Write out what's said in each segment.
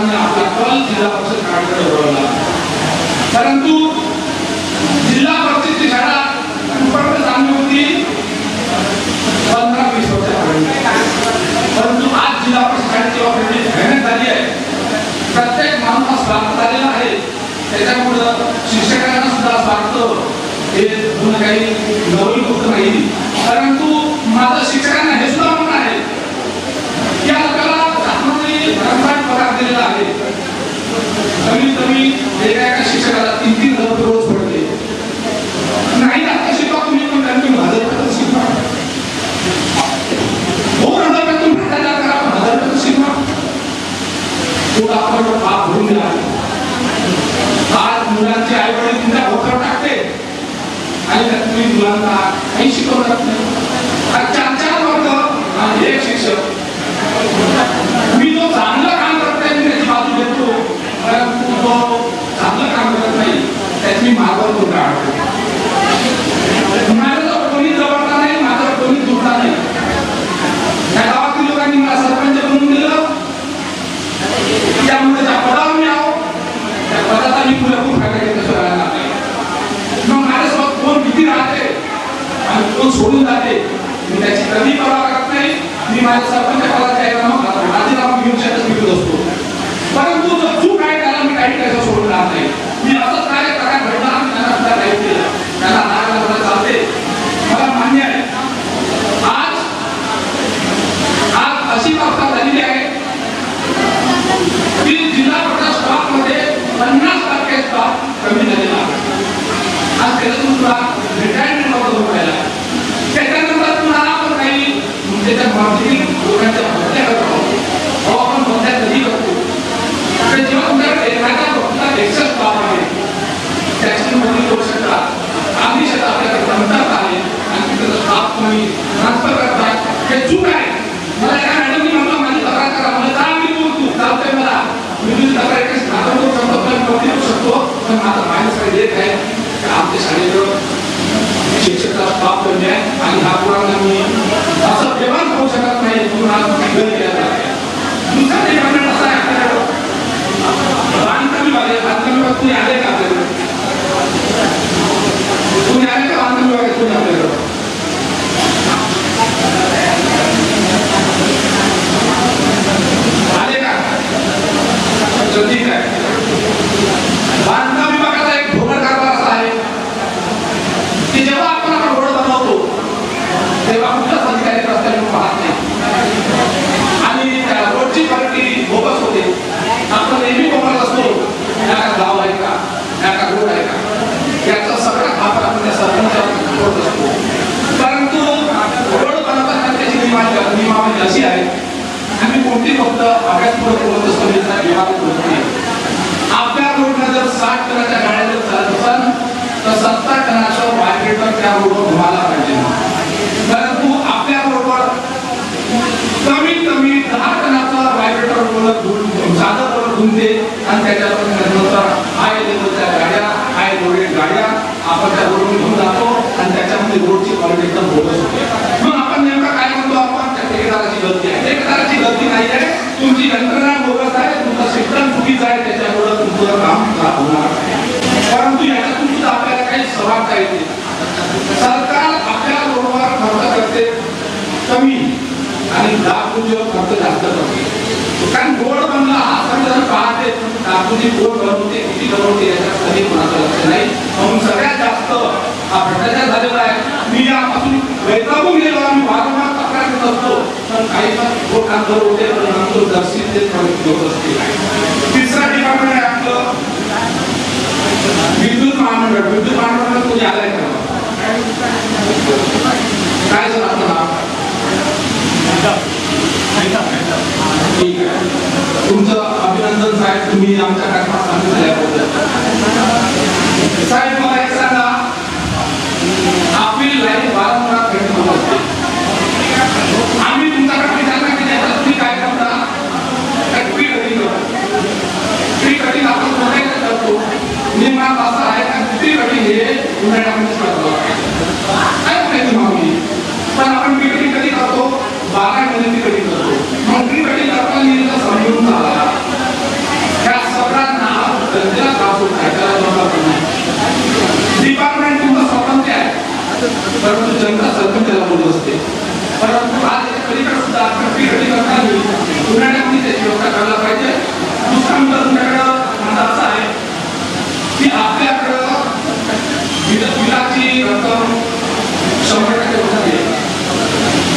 सरकारने आपला कल जिल्हा परिषद शाळेकडे वळवला परंतु जिल्हा परिषदची शाळा कुठपर्यंत चांगली होती. पंधरा वीस वर्षापर्यंत परंतु आज जिल्हा परिषद शाळेची ऑपरेटी मेहनत झाली आहे प्रत्येक माणूस स्वागत आलेला आहे. त्याच्यामुळं शिक्षकांना सुद्धा स्वागत हे गुण काही गौरवी होत नाही. परंतु माझं शिक्षकांना हे सुद्धा म्हणणं आहे की आपल्याला दिलेला आहे. कमीत कमी एका एका शिक्षकाला तीन तीन हजार रोज पडते नाही आता शिकवा तुम्ही पण कारण हो, तुम्ही भाजपकडे शिकवा. दोन आपण पाप भरून आज मुलांचे आई वडील तुमच्या भोकावर टाकते. आणि तुम्ही मुलांना काही शिकवणार नाही. चार चार वर्ग आणि एक शिक्षक. त्याची मागं तो काढतो कोणी नाही कोणी नाही. त्या लोकांनी सरपंच दिलं. त्या मी आहो. त्या मी मग माझ्यासोबत राहते आणि सोडून जाते मी त्याची कधी परवा करत नाही. मी माझ्या सरपंच कुठे कोण घडवते किती घडवते याच्या कधी कोणाचं लक्ष नाही. म्हणून सगळ्यात जास्त हा भ्रष्टाचार झालेला आहे. मी यापासून वैतागून गेलो आम्ही वारंवार तक्रार करत असतो. पण काही पण बोट काम होते पण आमचं दर्शित ते होत असते तिसरा ठिकाण आहे आपलं विद्युत महामंडळ. विद्युत महामंडळ कोणी आलाय का? तुम्ही आमच्या कामात सामील साहेब मला एक सांगा आपली लाईफ वारंवार भेट होत आम्ही तुमच्याकडे विचारला की त्याच्यात तुम्ही काय करता काय ट्री करतो ट्री कटिंग आपण कोणाकडे करतो नियमात असं आहे का ट्री कटिंग हे उन्हाळ्यामध्ये परंतु जनता सरकार त्याला बोलत असते. परंतु आज पलीकडे सुद्धा आपण ती करता येईल उन्हाळ्यामध्ये त्याची व्यवस्था करायला पाहिजे. दुसरा मुद्दा तुमच्याकडं माझा असा आहे की आपल्याकडं बिलाची रक्कम शंभर टक्के होते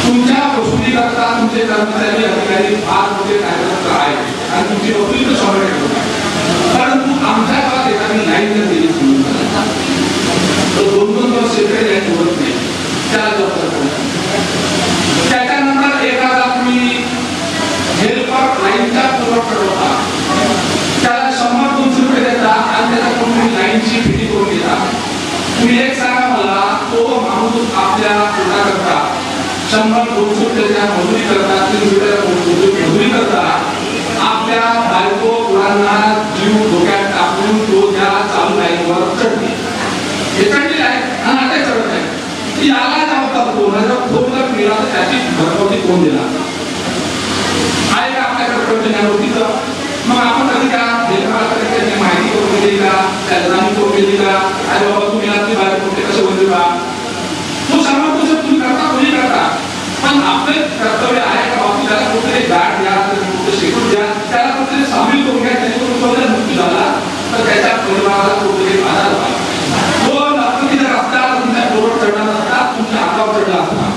तुमच्या वसुली करता तुमचे कर्मचारी अधिकारी फार मोठे कार्यरत आहेत. आणि तुमची वसुली तर शंभर टक्के होते परंतु आमच्या गावात एखादी लाईन जर दिली तर दोन दोन वर्ष शेतकरी लाईन होत नाही त्याच्यानंतर एखादा तुम्ही हेल्पर लाईनचा पुरवठा होता त्याला शंभर दोनशे रुपये देता आणि त्याचा तुम्ही लाईनची फिटिंग करून घेता तुम्ही एक सांगा मला तो माणूस आपल्या पोटाकरता शंभर दोनशे रुपयाच्या मजुरी करता तीन रुपयाच्या मजुरी मजुरी करता आपल्या बायको मुलांना जीव डोक्यात टाकून तो त्या चालू लाईनवर चढते हे चढलेले आहे आणि आता चढत आहे की याला जबाबदार कोण आहे? जर फोन जर केला तर त्याची भरपावती कोण देणार? आहे का आपल्याकडे प्रश्न या मग आपण कधी का लेखकाला कधी माहिती करून दिली का? त्याला जाणीव करून दिली का? अरे बाबा तुम्ही आपली बाहेर कुठे? कसे बोलले का तो सर्व गोष्ट तुम्ही करता कोणी करता? पण आपले कर्तव्य आहे का बाबा त्याला कुठेतरी गाठ द्या कुठे शिकून द्या त्याला कुठेतरी सामील करून घ्या त्याच्याकडून तो मुक्ती झाला तर त्याच्या परिवाराला कुठेतरी आधार व्हावा तो नक्की जर असता तुमच्या डोळ्यात चढला नसता तुमच्या अंगावर चढला असता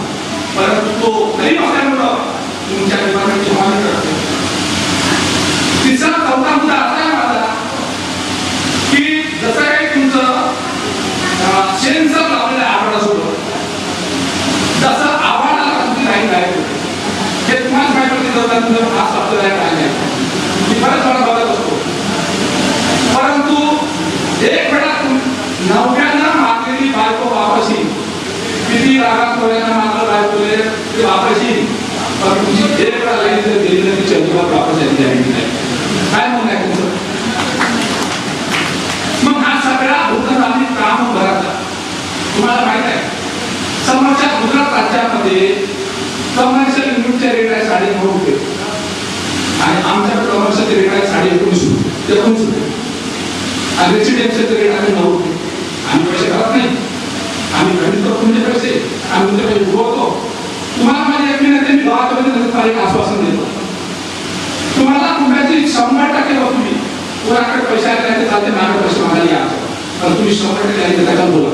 परंतु तो गरीब असल्यामुळं तुमच्या डिपार्टमेंटची मागणी करते तिसरा चौथा मुद्दा असा आहे माझा की जसं काही तुमचं अं, सेन्सर लावलेलं आहे आवाडासोबत तसं आव्हानाला तुमची लाईन गायब होते हे तुम्हाला काय माहिती जातात तुमचं खास आपल्याला काय नाही मी बऱ्याच वेळा बघत असतो परंतु एक वेळा तुम- नवऱ्यानं मागलेली बायको वापस येईल किती रागात नवऱ्यानं मागलं बायकोले ते वापस येईल पण तुमची एक वेळा लाईन जर गेली तर तिची अजिबात वापस यायची गॅरंटी नाही काय म्हणणं आहे तुमचं मग हा सगळा भूतकाळी काम घराचा तुम्हाला माहीत आहे समोरच्या गुजरात राज्यामध्ये कमर्शियल युनिटचे रेट आहे साडे नऊ रुपये आणि आमच्या कमर्शियल रेट आहे साडे एकोणीस रुपये एकोणीस रुपये आणि रेसिडेन्शियल रेट आहे नऊ रुपये आम्ही पैसे करत नाही. आम्ही घरी करतो तुमचे पैसे. आम्ही तुमचे पैसे उभवतो तुम्हाला माझ्या एक विनंती मी गावामध्ये नगरपालिका आश्वासन देतो. तुम्हाला कुठल्याची शंभर टक्के तुम्ही कोणाकडे पैसे आले नाही चालते माझ्याकडे पैसे मागायला या. तर तुम्ही शंभर टक्के आले त्याच्यात बोला.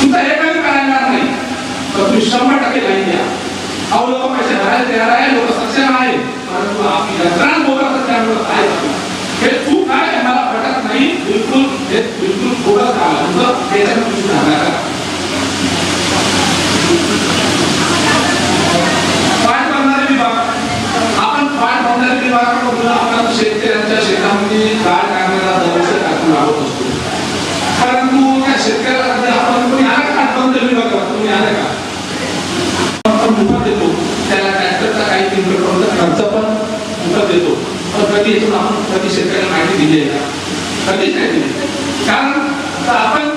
तुमचा हे काही करायला नाही. तर तुम्ही शंभर टक्के लाईन द्या. अहो लोक पैसे भरायला तयार आहे लोक सक्षम आहे. परंतु आपली यंत्रणा बोलत त्यामुळे काय हे चूक आहे मला पटत नाही. बिलकुल हे बिलकुल बोलत राहा तुमचं तुम्ही सुधारणा करा पाठ बांधणारे विभाग आपण पाठ बांधणारे विभागाकडे बघून आपण शेतकऱ्यांच्या शेतामध्ये गाड काढण्याला दरवर्षी टाकून लावत असतो परंतु त्या शेतकऱ्याला कधी आपण कोणी आलं का बंद विभागात तुम्ही आले का आपण मोफत देतो त्याला ट्रॅक्टरचा काही किंमत करून खर्च पण मोफत देतो पण कधी यातून आपण कधी शेतकऱ्याला माहिती दिली आहे. का कधीच नाही दिली. कारण आपण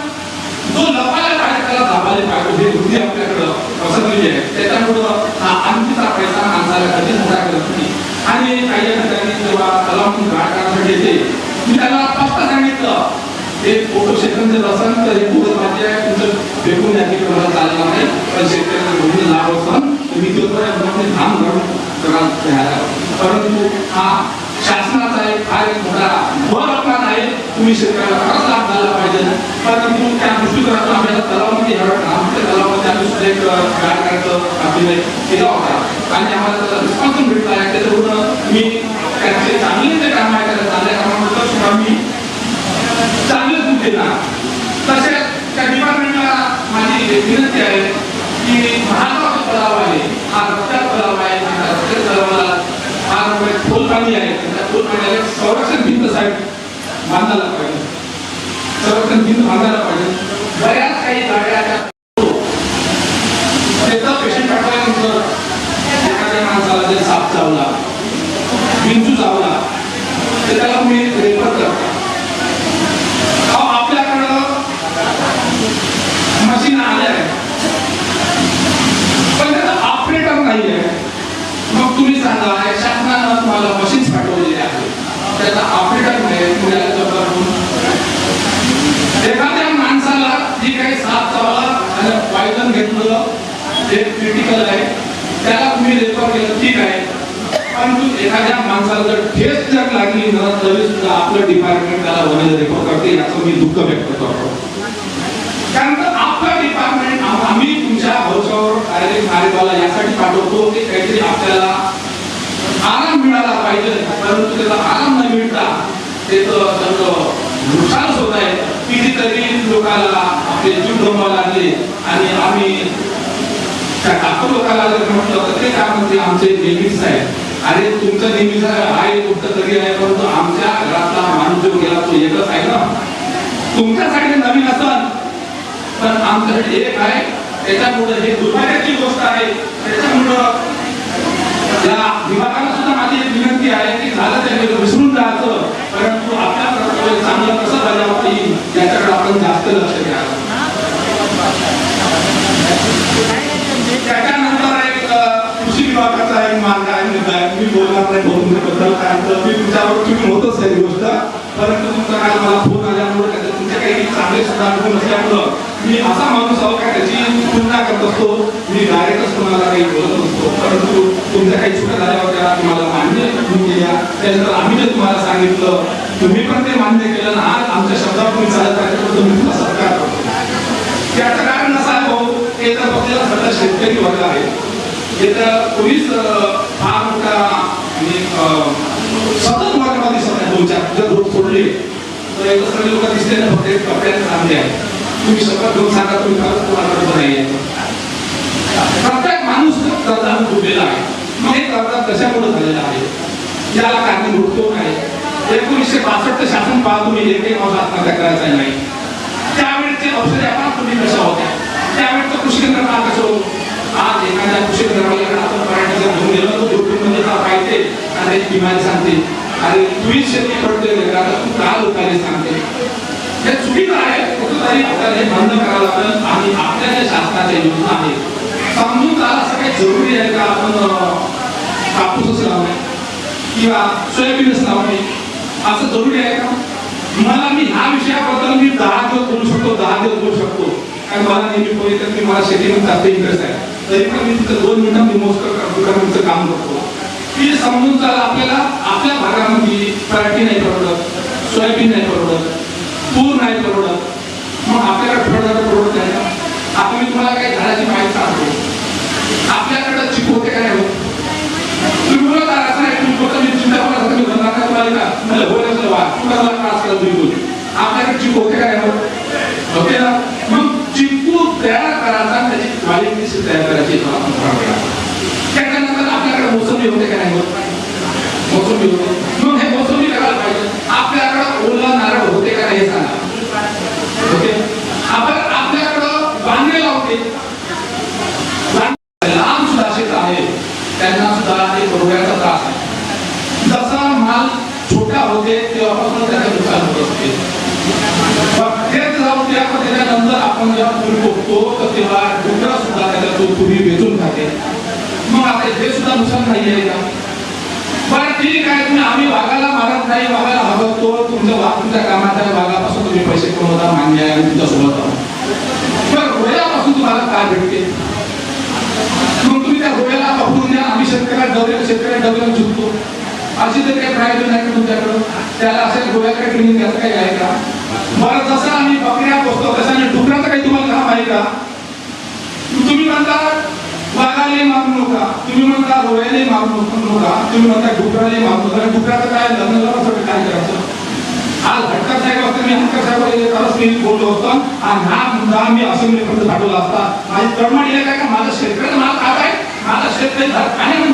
जो लपायला पाहिजे त्याला दाबायला पाहिजे हे बुद्धी आपल्याकडं पसरलेली आहे. त्याच्यामुळं हा आणखीचा पैसा माणसाला कधीच मोठा करत नाही. आणि काही ठिकाणी जेव्हा तलाव गाड काढण्यासाठी येते मी त्याला स्पष्ट सांगितलं हे फोटो क्षेत्रांचे असन तर हे फोटो माझे आहे तुमचं फेकून द्या की तुम्हाला चालणार नाही. पण शेतकऱ्यांना बघून लाभ असन तुम्ही तो पण धाम घडून करा परंतु हा शासनाचा एक हा एक मोठा भर अपमान आहे तुम्ही शेतकऱ्याला खरंच लाभ झाला पाहिजे. परंतु त्या दृष्टीकोनातून आपल्याला तलावामध्ये ह्या आमच्या तलावामध्ये आम्ही सुद्धा एक गाड करायचं आपले केला होता. आणि आम्हाला त्याचा रिस्पॉन्स पण भेटला. आहे त्याच्यावरून मी त्यांचे चांगले जे काम आहे त्याला चांगल्या कामाबद्दल सुद्धा मी चांगले दूध देणार. तसेच त्या डिपार्टमेंटला माझी विनंती आहे की महागाचा तलाव आहे हा रस्त्यात तलाव आहे रस्त्यात तलावाला फार मोठे खोल कमी आहे. त्या खोल पाण्याला संरक्षण भिंत साहेब बांधायला पाहिजे. संरक्षण भिंत बांधायला पाहिजे. बऱ्याच काही गाड्या हो. त्याचा पेशंट पाठवल्यानंतर एखाद्या माणसाला जर साप चावला विंचू चावला तर त्याला मी रेफर करतो आपल्याकडं मशीन आल्या आहे पण त्याचा ऑपरेटर नाही आहे तुम्ही सांगा शासनानं तुम्हाला मशीन्स पाठवलेले आहे. त्याचा ऑपरेटर एखाद्या माणसाला जी काही साथ चावला आणि पॉयझन घेतलं ते क्रिटिकल आहे त्याला तुम्ही रेफर केलं ठीक आहे. परंतु एखाद्या माणसाला जर ठेस जर लागली ना तरी सुद्धा आपलं डिपार्टमेंट त्याला वगैरे रेफर करते याचं मी दुःख व्यक्त करतो कारण का आपलं डिपार्टमेंट आम्ही तुमच्या भरोशावर डायरेक्ट कार्यवाला यासाठी पाठवतो की काहीतरी आपल्याला आराम मिळाला पाहिजे परंतु त्याला आराम न मिळता ते तर नुकसानच होत आहे कितीतरी लोकांना आपले जीव गमवावे लागले आणि आम्ही त्या डॉक्टर लोकांना जर म्हटलं तर ते काय म्हणते आमचे नेहमीच आहे अरे तुमचं नेहमीच आहे गोष्ट तरी आहे परंतु आमच्या घरातला माणूस जो गेला तो एकच आहे ना. तुमच्यासाठी नवीन असल पण आमच्यासाठी एक आहे. त्याच्यामुळे हे दुर्भाग्याची गोष्ट आहे. त्याच्यामुळं या विभागाला सुद्धा माझी एक विनंती आहे की झालं ते विसरून जायचं. परंतु आपल्या कर्तव्य चांगलं कसं बजावता येईल याच्याकडे आपण जास्त लक्ष द्यावं त्याच्यानंतर एक कृषी विभागाचा एक मार्ग आहे मुद्दा आहे. मी बोलणार नाही बहुमताबद्दल कारण तर मी तुमच्यावर चुकून होतच आहे ही गोष्ट. परंतु तुमचा काल मला फोन आल्यामुळे त्याचे तुमचे काही चांगले सुद्धा अनुभव नसल्यामुळं मी असा माणूस आहो का त्याची तुलना करत असतो मी डायरेक्टच तुम्हाला काही बोलत असतो परंतु तुमच्या काही चुका झाल्या होत्या तुम्हाला मान्य तुम्ही केल्या. त्यानंतर आम्ही जे तुम्हाला सांगितलं तुम्ही पण ते मान्य केलं ना आज आमच्या शब्दावर तुम्ही चालत आहे तर तुम्ही तुला सत्कार करतो. त्याचं कारण नसा भाऊ की तर आपल्याला सगळं शेतकरी वर्ग आहे. इथं पोलीस अं, फार मोठा म्हणजे अं, सतत वर्गाला दिसत नाही दोन चार. जर रोड सोडले तर इथं सगळे लोक दिसले ना फक्त एक चांगले आहे. तुम्ही सगळं घेऊन सांगा तुम्ही खरंच कोणाकडे नाही प्रत्येक माणूस कर्जाने डुबलेला आहे. मग हे कर्ज कशामुळे झालेलं आहे? याला कारणीभूत कोण आहे एकोणीसशे बासष्ट शासन पाहा तुम्ही एकही माणूस आत्महत्या करायचा नाही. त्यावेळेचे औषधे आपण तुम्ही कशा होत्या? त्यावेळेचं कृषी केंद्र का कसं होतं? आज एखाद्या कृषी केंद्राला आपण मराठी घेऊन गेलो तर मध्ये का पाहिजे आणि एक बिमारी सांगते. आणि तुम्ही शेती पडते आता तू का लोकांनी सांगते? हे चुकीचं आहे. कुठेतरी आपल्याला हे बंद करावं लागेल आणि आपल्या ज्या शासनाच्या योजना आहेत समजून त्याला असं काही जरुरी आहे का? आपण कापूसच लावणे किंवा सोयाबीनच लावणे असं जरुरी आहे का? मला मी ह्या विषयाबद्दल मी दहा दिवस बोलू शकतो दहा दिवस बोलू शकतो. कारण मला नेहमी कोणी तर की मला शेतीमध्ये जास्त इंटरेस्ट आहे. तरी पण मी तिथं दोन मिनिटं मी मोजकर काम करतो. की समजून चाल आपल्याला आपल्या भागामध्ये पराठी नाही परवडत सोयाबीन नाही परवडत तूर नाही परवडत मग आपल्याकडे फळझाडं परवडत नाही का? आता मी तुम्हाला काही झाडाची माहिती सांगतो. आपल्याकडे चिकू होते काय होत तुम्ही बोलत असं नाही तुम्ही बोलता मी चिंता करत असता मी धंदा हो, आले का मला होय असं वा तुला त्रास तुम्ही बोल आपल्याकडे चिकू होते का होत होते ना? मग चिकू तयार करायचा त्याची क्वालिटी तयार करायची त्याच्यानंतर आपल्याकडे मोसंबी होते का नाही होत मोसंबी होते मग हे मोसंबी करायला पाहिजे आपल्याकडे ओला नारळ होते का नाही हे सांगा होते आपण आपल्याकडं बांधलेला होते लहान सुद्धा शेत आहे त्यांना सुद्धा एक रोगाचा त्रास आहे जसा माल छोटा होते तेव्हापासून त्याचं नुकसान होत असते मग तेच जाऊन त्या त्याच्यानंतर आपण जेव्हा पूल बघतो तर तेव्हा डुकरा सुद्धा त्याला तो पूर्वी वेचून खाते मग आता हे सुद्धा नुकसान नाही आहे का बरं ठीक आहे तुम्ही आम्ही वाघाला मारत नाही वाघाला हवतो तुमचं वाघ तुमच्या कामाच्या वाघापासून तुम्ही पैसे कमवता मान्य आहे आणि तुमच्यासोबत आहोत पण रोयापासून तुम्हाला काय भेटते मग तुम्ही त्या रोयाला पकडून द्या आम्ही शेतकऱ्या डबऱ्या शेतकऱ्याला चुकतो. अशी तर काही प्रायव्हेट नाही का तुमच्याकडं. त्याला असेल गोळ्याकडे क्लिनिंग द्यायचं काही आहे का? बरं जसं आम्ही बकऱ्या पोचतो तसं डुकराचं काही तुम्हाला काम आहे का? तुम्ही म्हणता वाघाले मारू नका. तुम्ही म्हणता रोयाले मारू नका. तुम्ही म्हणता डुकराले मारू नका. डुकराचं काय लग्न लावासाठी काय करायचं? आज भटकर साहेब असते मी हटकर साहेब मी बोललो असतो. आणि हा मुद्दा मी असेंब्लीपर्यंत पाठवला असता. माझी तळमळ येत आहे का माझं शेतकऱ्याचं मला काय माझा शेतकरी घर काय म्हणून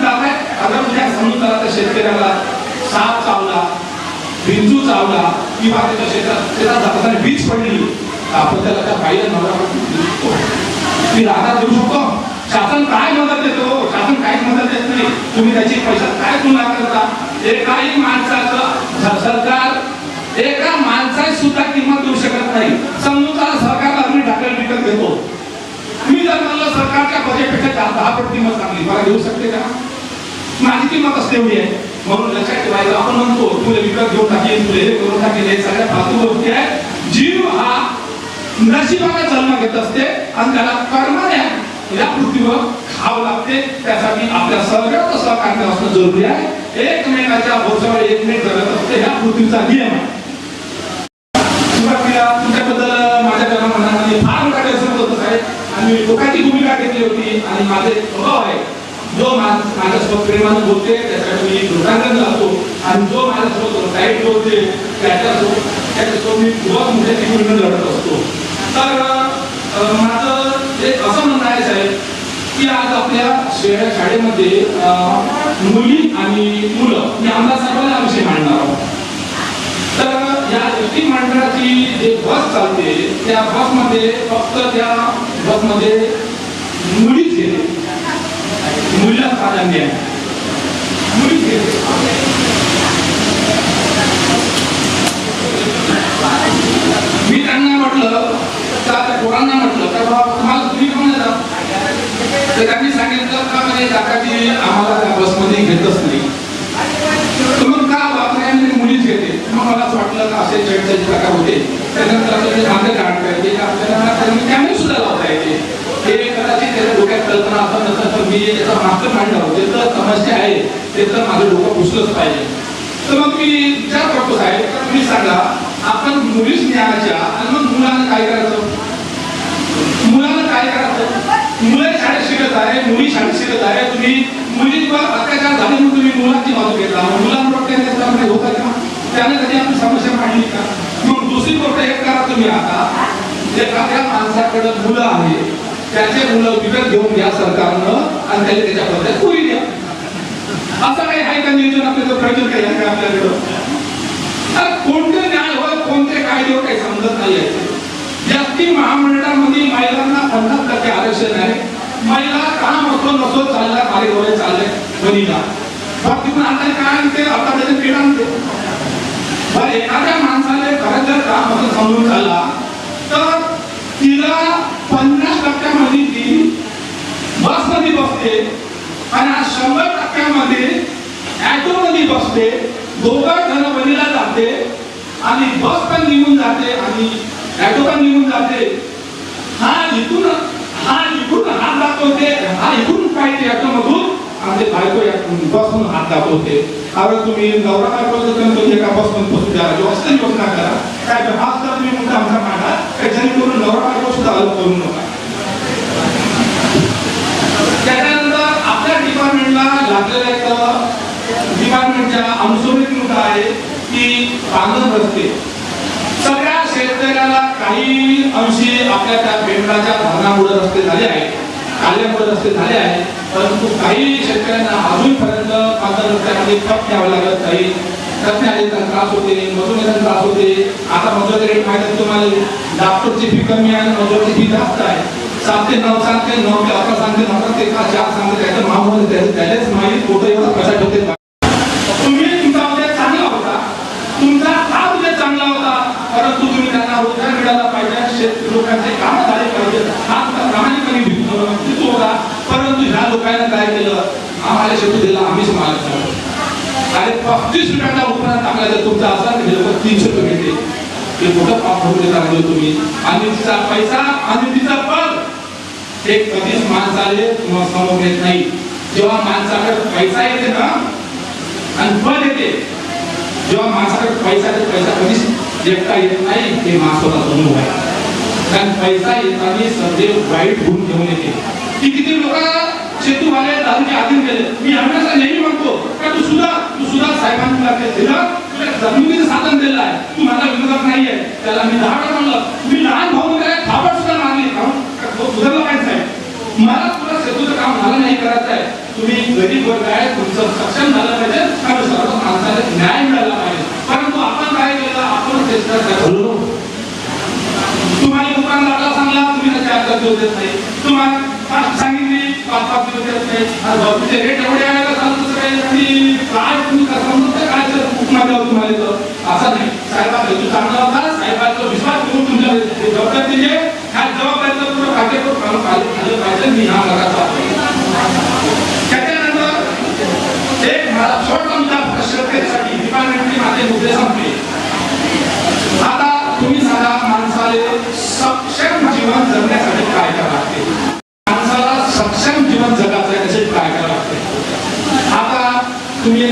जात आहे अगर समजून चला त्या शेतकऱ्याला साप चावला बिंजू चावला लावला किंवा त्याच्या शेतात शेतात जाताना वीज पडली. आपण त्याला त्या बाईला नवरा देऊ मी राहणार देऊ शकतो शासन काय मदत देतो? शासन काहीच मदत देत नाही. तुम्ही त्याची पैसा काय तुलना करता? एकाही माणसाचं सरकार एका माणसाची सुद्धा किंमत देऊ शकत नाही. समजून चला सरकारला आम्ही ढाकल विकत घेतो. मी जर म्हणलं सरकारच्या बजेटपेक्षा जास्त दहा पट किंमत चांगली. मला देऊ शकते का? माझी किंमत असते एवढी आहे. म्हणून लक्षात ठेवायचं आपण म्हणतो तुला विकत घेऊन टाकेल तुला हे करून टाकेल हे सगळ्या फालतू गोष्टी आहेत. जीव हा नशिबाला जन्म घेत असते आणि त्याला कर्माने या पृथ्वीवर खावं लागते. त्यासाठी आपल्या सगळ्यात सहकार्य असणं जरुरी आहे. एकमेकाच्या भोवसावर एकमेक जगत असते ह्या पृथ्वीचा नियम आहे. सुरुवातीला तुमच्याबद्दल माझ्या जन्ममनामध्ये फार मोठा गैरसमज होत आहे आणि लोकांची भूमिका घेतली होती आणि माझे स्वभाव आहे जो मा- माझ्यासोबत प्रेमानं बोलते त्यासाठी मी कृतांकन लावतो आणि जो माझ्यासोबत साईट बोलते त्याच्यासोबत त्याच्यासोबत मी खूप मोठ्या तिकडून लढत असतो. तर माझं एक असं म्हणणं आहे साहेब की आज आपल्या शहरा शाळेमध्ये अं, मुली आणि मुलं मी आमदार साहेबांना विषय मांडणार आहोत. तर या एस टी जे बस चालते त्या बसमध्ये फक्त त्या बसमध्ये मुलीच येते. मुलीला प्राधान्य आहे मुलीच घेते मी त्यांना म्हटलं का त्या पोरांना म्हटलं तर बाबा तुम्हाला तुम्ही कोण येतात तर त्यांनी सांगितलं का म्हणजे काकाजी आम्हाला त्या बसमध्ये घेतच नाही तर मग का बापरे आम्ही मुलीच घेते मग मला असं वाटलं का असे छेडछाडी प्रकार होते त्यानंतर आपल्याला ते मागे काढता येते आपल्याला त्यांनी कॅमेरे सुद्धा लावता येते हे कदाचित त्याच्या डोक्यात कल्पना आपण नसतात तर मी याचा मास्टर मांडला होते तर समस्या आहे ते तर माझं डोकं पुसलंच पाहिजे. तर मग मी विचार करतो साहेब तर तुम्ही सांगा आपण मुलीच न्यायाच्या आणि मग मुलांना काय करायचं? मुलांना काय करायचं? मुलं शाळेत शिकत आहे मुली शाळेत शिकत आहे तुम्ही मुलींवर अत्याचार झाले म्हणून तुम्ही मुलांची बाजू घेतला मुलांवर अत्याचार काही होता का? त्याने कधी आपली समस्या मांडली का? मग दुसरी गोष्ट एक करा तुम्ही आता. एखाद्या माणसाकडे मुलं आहे त्याचे मुलं विकत घेऊन घ्या सरकारनं आणि त्याला त्याच्याबद्दल कोरी द्या. असं काही आहे का नियोजन आपल्याला प्रयोजन काही आहे का आपल्याकडं? कोणते न्याय होय कोणते कायदे काही समजत नाही आहे एसटी महामंडळामध्ये महिलांना पन्नास टक्के आरक्षण आहे. महिला काम असो नसो चालला चालल्या कार्यक्रम चालले बनीला पण तिकडून आता काय आणते? आता त्याचे पीठ आणते. बरं एखाद्या माणसाने खरं जर काम असं समजून चालला तर तिला पन्नास टक्क्यामध्ये ती बसमध्ये बसते. आणि शंभर टक्क्यामध्ये ऍटो मध्ये बसते. दोघं जण बनीला जाते. आणि बस पण निघून जाते आणि ऍटो पण निघून जाते. हा इथून हा इथून हात दाखवते. हा इथून काय ते ऍटो मधून आमचे बायको या हात दाखवते. अरे तुम्ही नवरा बायको जर तुम्ही एका बस बसू द्या. व्यवस्थित योजना करा. काय हा तुम्ही मुद्दा आमचा मांडा काही जेणेकरून करू नका त्याच्यानंतर आपल्या डिपार्टमेंटला लागलेला एक डिपार्टमेंटच्या अनुसरित मुद्दा आहे की बांधण रस्ते. सगळ्या शेतकऱ्याला काही अंशी आपल्या त्या बेंबळाच्या धरणामुळे रस्ते झाले आहेत काल्यामुळे रस्ते झाले आहेत परंतु काही शेतकऱ्यांना अजूनपर्यंत बांधण रस्त्यामध्ये खप घ्यावं लागत काही रस्ते त्रास होते मजुरीचा त्रास होते. आता मजुरी रेट माहिती आहे तुम्हाला डॉक्टरची फी कमी आहे आणि मजुरीची फी जास्त आहे. सात ते नऊ सांगते नऊ ते अकरा सांगते अकरा ते का चार सांगते त्याचं मामूल त्याचं त्यालाच माहिती कुठं एवढा पैसा ठेवते तुम्ही तुमचा उद्या चांगला होता. तुमचा हा उद्या चांगला होता. परंतु तुम्ही त्यांना रोजगार मिळाला पाहिजे. शेत लोकांचे काम झाले पाहिजे हा तुमचा प्रामाणिकपणे व्यक्तित्व होता परंतु ह्या लोकांना काय केलं आम्हाला शेतू दिला आम्हीच मालक झालो आणि पस्तीस रुपयाचा उत्पन्न जर तुमचा असा तर लोक तीनशे रुपये घेते ते मोठं पाप भरून देत तुम्ही. आणि तिचा पैसा आणि तिचा पद. हे कधीच माणसाले समोर येत नाही. जेव्हा माणसाकडे पैसा येते ना आणि पद येते जेव्हा माणसाकडे पैसा येते पैसा कधीच एकटा येत नाही हे माणसाचा अनुभव आहे. कारण पैसा येताना सदैव वाईट गुण घेऊन येते. की किती लोक शेतूवाले दारूचे आधीन गेले मी हमेशा नेहमी म्हणतो तू सुद्धा तू सुद्धा साहेबांनी तुला ते दिलं तुला जमिनीचं साधन दिलं आहे. तू माझा विरोधक नाही त्याला मी लहान म्हणलं. मी लहान भाऊ काय थापट सुद्धा मारली. तुझ्याला माहिती आहे मला तुला सेतूचं काम झालं नाही करायचं आहे. तुम्ही गरीब वर्ग आहे तुमचं सक्षम झालं पाहिजे. आणि सर्व माणसाला न्याय मिळाला पाहिजे. परंतु आपण काय केलं? आपण चेष्टा तुम्हाला लोकांना सांगला तुम्ही त्याच्या अर्जात देत नाही. तुम्हाला बाकीचे रेट एवढे आहे का चालू तसं काही आणि काय तुम्ही कसं समजतं काय तर उपमा द्यावं तुम्हाला इथं असं नाही साहेबांचा तू चांगला होता साहेबांचा विश्वास करून तुमच्या जबाबदारी दिली ह्या जबाबदारीचं पूर्ण काटेकोर काम पाहिजे झालं पाहिजे मी हा लगाचा त्याच्यानंतर एक मला छोटा मुद्दा शेतकऱ्यासाठी डिपार्टमेंटचे माझे मुद्दे संपले आता तुम्ही सांगा माणसाले सक्षम जीवन जगण्यासाठी काय करावं लागते माणसाला सक्षम जीवन जगायचं आहे त्यासाठी काय करावं लागते आता तुम्ही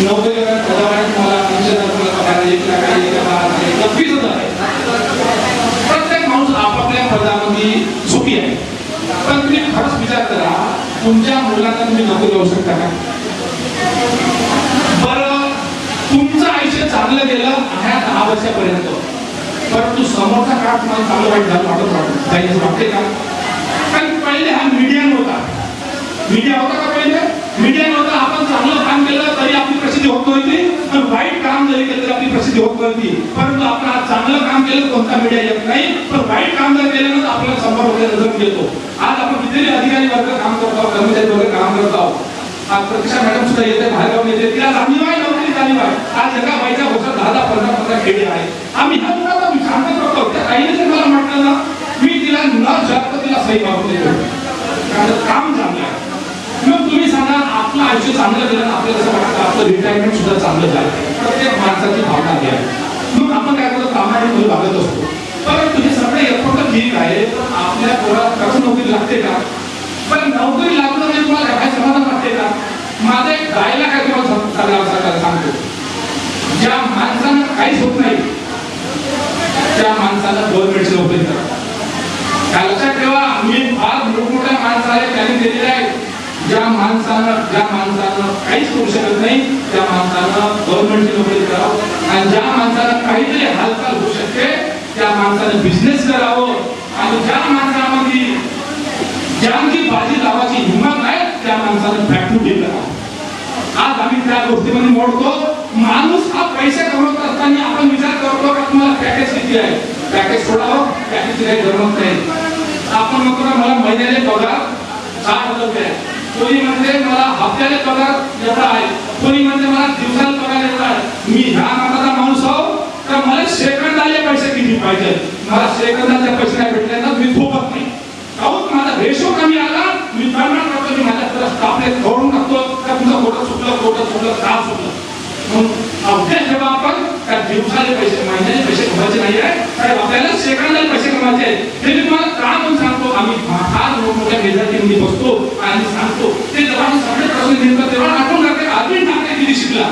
नोकरी करत पदावर तुम्हाला ऐंशी हजार तुम्हाला पगार आहे, एक लाख आहे, एक लाख आहे, एक लाख वीस हजार आहे. प्रत्येक माणूस आपापल्या पदामध्ये सुखी आहे पण तुम्ही खरंच विचार करा तुमच्या मुलांना तुम्ही नोकरी देऊ शकता का बरं तुमचं आयुष्य चांगलं गेलं ह्या दहा वर्षापर्यंत परंतु समोरचा काळ तुम्हाला चांगलं वाईट झालं वाटत वाटत काही वाटते का? कारण पहिले हा मीडियम होता. मीडिया होता का पहिले? मीडिया नव्हता आपण चांगलं काम केलं तरी आपली प्रसिद्धी होत नव्हती. पण वाईट काम जरी केलं तरी आपली प्रसिद्धी होत नव्हती. परंतु आपण आज चांगलं काम केलं कोणता मीडिया येत नाही. पण वाईट काम जर केलं ना तर आपल्याला समोर वगैरे नजर येतो आज आपण कितीतरी अधिकारी वर्ग काम करतो कर्मचारी वर्ग काम करत आहोत. आज प्रतीक्षा मॅडम सुद्धा येते बाहेरगाव येते. तिला जाणीव आहे आज एका बाईच्या होतात दहा दहा पंधरा पंधरा आहे. आम्ही ह्या करतो त्या आईने जर मला म्हटलं ना मी तिला न जास्त तिला सही मागून देतो कारण काम चांगलं आहे मग तुम्ही सांगा आपलं आयुष्य चांगलं गेलं आपल्याला असं वाटतं आपलं रिटायरमेंट सुद्धा चांगलं झालं. प्रत्येक माणसाची भावना आहे. मग आपण काय करतो? कामाने मध्ये असतो. परंतु तुझे सगळे एफर्ट ठीक आहे. आपल्या पोरात कसं नोकरी लागते का? पण नोकरी लागलं म्हणजे तुम्हाला काय समाधान वाटते का? माझं एक गायला काय तुम्हाला होता सांगतो. ज्या माणसानं काहीच होत नाही त्या माणसाला गव्हर्नमेंटची नोकरी करा. काय लक्षात ठेवा मी फार मोठमोठ्या माणसाला त्यांनी दिलेले आहे ज्या माणसानं ज्या माणसानं काहीच करू शकत नाही त्या माणसानं गव्हर्नमेंटची नोकरी करावं. आणि ज्या माणसाला काहीतरी हालचाल होऊ शकते त्या माणसानं बिझनेस करावं. आणि ज्या माणसामध्ये ज्यांची बाजी लावायची हिंमत आहे त्या माणसानं फॅक्टरी करावं. आज आम्ही त्या गोष्टीमध्ये मोडतो. माणूस हा पैसे कमवत असताना आपण विचार करतो का तुम्हाला पॅकेज किती आहे? पॅकेज सोडावं? पॅकेजची काही जरूरत नाही. आपण म्हणतो ना मला महिन्याने पगार चार हजार रुपये आहे. कोणी म्हणजे मला हप्त्याने पगार एवढा आहे. कोणी म्हणजे मला दिवसाला पगार एवढा आहे. मी ह्या नामाचा माणूस आहो. तर मला सेकंदाले पैसे किती पाहिजे मला सेकंदाचे पैसे नाही भेटले ना मी झोपत नाही. काहून माझा रेशो कमी आहे. मी प्रमाण करतो की माझ्या परत आपले करून टाकतो. का तुझं खोटं सुटलं खोटं सुटलं का चुकलं म्हणून अभ्यास जेव्हा आपण त्या दिवसाचे पैसे महिन्याचे पैसे कमवायचे नाही आहे तर आपल्याला सेकंदाले पैसे कमवायचे आहेत. हे मी तुम्हाला का म्हणून सांगतो. आम्ही फार मोठमोठ्या मेजॉरिटीमध्ये बसतो आणि सांगतो. ते जेव्हा सगळे प्रश्न घेतो तेव्हा आठवण करते अरविंद ठाकरे किती शिकला.